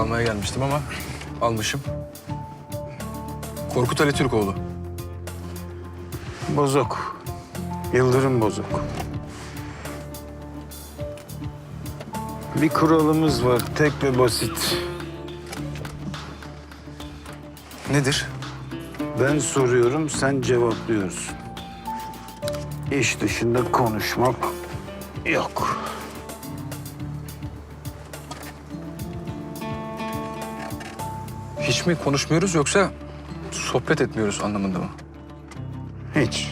almaya gelmiştim ama almışım. Korkut Ali Türkoğlu. Bozok. Yıldırım bozok. Bir kuralımız var tek ve basit. Nedir? Ben soruyorum sen cevaplıyorsun. İş dışında konuşmak yok. Hiç mi konuşmuyoruz yoksa sohbet etmiyoruz anlamında mı? Hiç.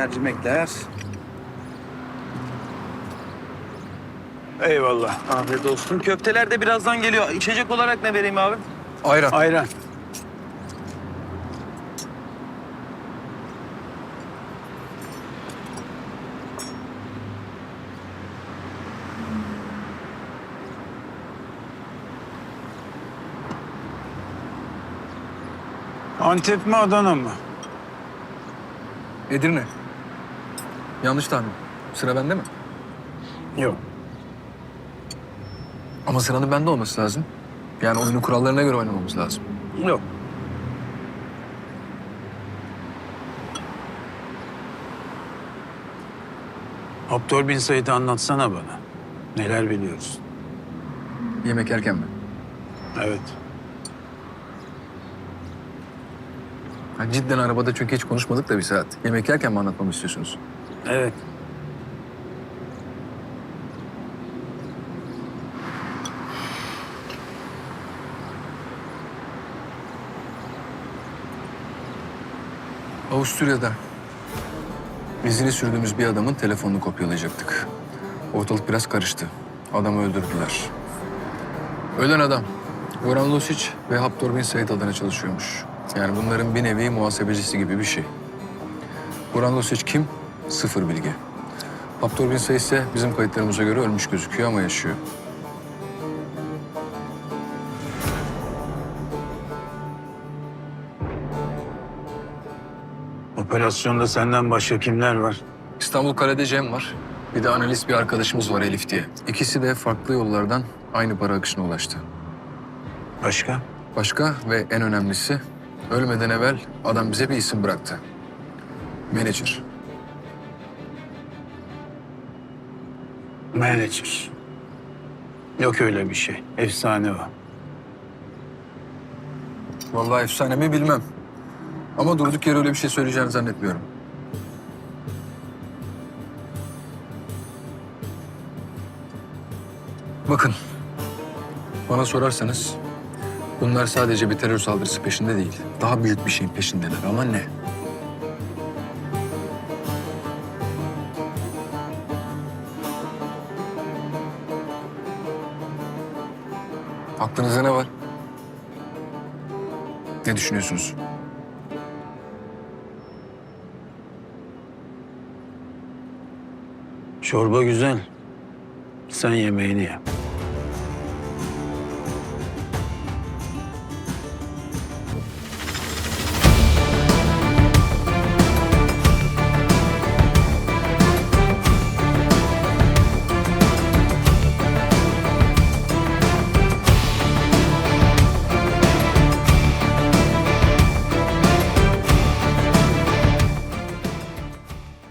Mercimekler. Eyvallah. Afiyet olsun. Köfteler de birazdan geliyor. İçecek olarak ne vereyim abi? Ayran. Ayran. Antep mi Adana mı? Edirne. Yanlış tahmin. Sıra bende mi? Yok. Ama sıranın bende olması lazım. Yani oyunun kurallarına göre oynamamız lazım. Yok. Abdül bin Said'i anlatsana bana. Neler biliyorsun? Yemek yerken mi? Evet. Ha, cidden arabada çünkü hiç konuşmadık da bir saat. Yemek yerken mi anlatmamı istiyorsunuz? Evet. Avusturya'da izini sürdüğümüz bir adamın telefonunu kopyalayacaktık. Ortalık biraz karıştı. Adamı öldürdüler. Ölen adam Goran Lusic ve Haptor Bin Said adına çalışıyormuş. Yani bunların bir nevi muhasebecisi gibi bir şey. Goran Lusic kim? Sıfır bilgi. Haptor Bin Said ise bizim kayıtlarımıza göre ölmüş gözüküyor ama yaşıyor. Operasyonda senden başka kimler var? İstanbul Kale'de Cem var. Bir de analist bir arkadaşımız var Elif diye. İkisi de farklı yollardan aynı para akışına ulaştı. Başka? Başka ve en önemlisi ölmeden evvel adam bize bir isim bıraktı. Manager. Manager. Yok öyle bir şey. Efsane o. Vallahi efsane mi bilmem. Ama durduk yere öyle bir şey söyleyeceğini zannetmiyorum. Bakın, bana sorarsanız bunlar sadece bir terör saldırısı peşinde değil. Daha büyük bir şeyin peşindeler ama ne? Aklınızda ne var? Ne düşünüyorsunuz? Çorba güzel. Sen yemeğini ye.